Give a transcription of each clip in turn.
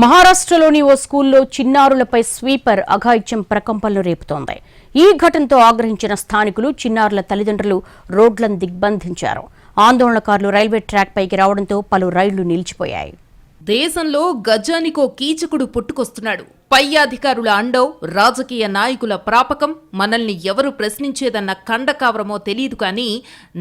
మహారాష్ట్రలోని ఓ స్కూల్లో చిన్నారులపై స్వీపర్ అఘాయిత్యం ప్రకంపనలు రేపుతోంది. ఈ ఘటనతో ఆగ్రహించిన స్థానికులు చిన్నారుల తల్లిదండ్రులు రోడ్లను దిగ్బంధించారు. ఆందోళనకారులు రైల్వే ట్రాక్ పైకి రావడంతో పలు రైళ్ళు నిలిచిపోయాయి. దేశంలో గజానికో కీచకుడు పుట్టుకొస్తున్నాడు. పై అధికారుల అండవ్ రాజకీయ నాయకుల ప్రాపకం మనల్ని ఎవరు ప్రశ్నించేదన్న కండకావరమో తెలియదు కానీ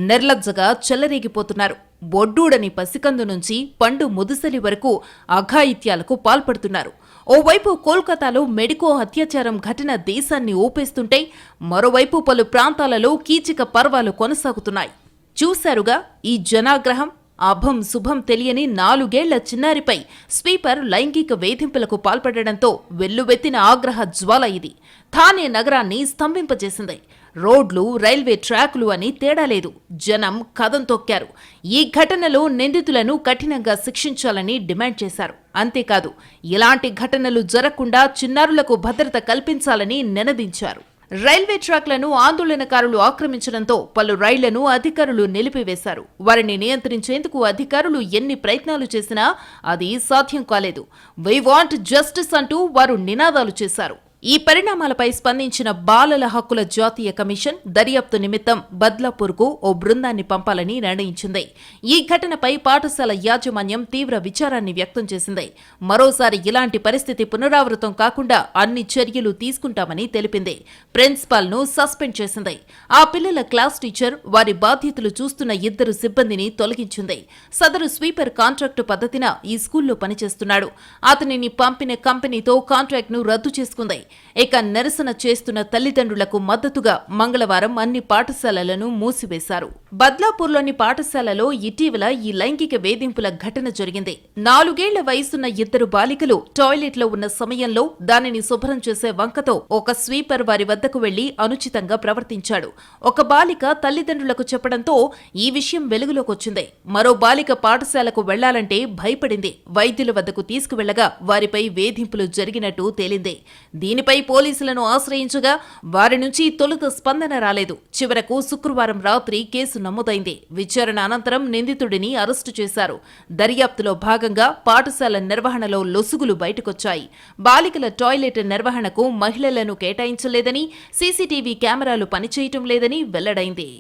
నిర్లజ్జగా చెలరేగిపోతున్నారు. బొడ్డూడని పసికందు నుంచి పండు ముదుసలి వరకు అఘాయిత్యాలకు పాల్పడుతున్నారు. ఓవైపు కోల్కతాలో మెడికో అత్యాచారం ఘటన దేశాన్ని ఊపేస్తుంటే మరోవైపు పలు ప్రాంతాలలో కీచక పర్వాలు కొనసాగుతున్నాయి. చూశారుగా ఈ జనాగ్రహం అభం శుభం తెలియని నాలుగేళ్ళ చిన్నారిపై స్వీపర్ లైంగిక వేధింపులకు పాల్పడడంతో వెల్లువెత్తిన ఆగ్రహ జ్వాల ఇది. థానే నగరాన్ని స్తంభింపజేసింది. రోడ్లు రైల్వే ట్రాకులు అని తేడా లేదు. జనం కథం తొక్కారు. ఈ ఘటనలో నిందితులను కఠినంగా శిక్షించాలని డిమాండ్ చేశారు. అంతేకాదు ఇలాంటి ఘటనలు జరగకుండా చిన్నారులకు భద్రత కల్పించాలని నినదించారు. రైల్వే ట్రాక్లను ఆందోళనకారులు ఆక్రమించడంతో పలు రైళ్ళను అధికారులు నిలిపివేశారు. వారిని నియంత్రించేందుకు అధికారులు ఎన్ని ప్రయత్నాలు చేసినా అది సాధ్యం కాలేదు. వై వాంట్ జస్టిస్ అంటూ వారు నినాదాలు చేశారు. ఈ పరిణామాలపై స్పందించిన బాలల హక్కుల జాతీయ కమిషన్ దర్యాప్తు నిమిత్తం బద్లాపూర్కు ఓ బృందాన్ని పంపాలని నిర్ణయించింది. ఈ ఘటనపై పాఠశాల యాజమాన్యం తీవ్ర విచారాన్ని వ్యక్తం చేసింది. మరోసారి ఇలాంటి పరిస్థితి పునరావృతం కాకుండా అన్ని చర్యలు తీసుకుంటామని తెలిపింది. ప్రిన్సిపాల్ను సస్పెండ్ చేసింది. ఆ పిల్లల క్లాస్ టీచర్ వారి బాధ్యతలు చూస్తున్న ఇద్దరు సిబ్బందిని తొలగించింది. సదరు స్వీపర్ కాంట్రాక్టు పద్ధతిన ఈ స్కూల్లో పనిచేస్తున్నాడు. అతనిని పంపిన కంపెనీతో కాంట్రాక్ట్ను రద్దు చేసుకుంది. ఇక నిరసన చేస్తున్న తల్లిదండ్రులకు మద్దతుగా మంగళవారం అన్ని పాఠశాలలను మూసివేశారు. బద్లాపూర్లోని పాఠశాలలో ఇటీవల ఈ లైంగిక వేధింపుల ఘటన జరిగింది. నాలుగేళ్ళ వయసున్న ఇద్దరు బాలికలు టాయిలెట్లో ఉన్న సమయంలో దానిని శుభ్రం చేసే వంకతో ఒక స్వీపర్ వారి వద్దకు వెళ్ళి అనుచితంగా ప్రవర్తించాడు. ఒక బాలిక తల్లిదండ్రులకు చెప్పడంతో ఈ విషయం వెలుగులోకొచ్చింది. మరో బాలిక పాఠశాలకు వెళ్ళాలంటే భయపడింది. వైద్యుల వద్దకు తీసుకువెళ్ళగా వారిపై వేధింపులు జరిగినట్టు తేలింది. దీని దీనిపై పోలీసులను ఆశ్రయించగా వారి నుంచి తొలుత స్పందన రాలేదు. చివరకు శుక్రవారం రాత్రి కేసు నమోదైంది. విచారణ అనంతరం నిందితుడిని అరెస్టు చేశారు. దర్యాప్తులో భాగంగా పాఠశాల నిర్వహణలో లొసుగులు బయటకొచ్చాయి. బాలికల టాయిలెట్ నిర్వహణకు మహిళలను కేటాయించలేదని సీసీటీవీ కెమెరాలు పనిచేయటం లేదని వెల్లడైంది.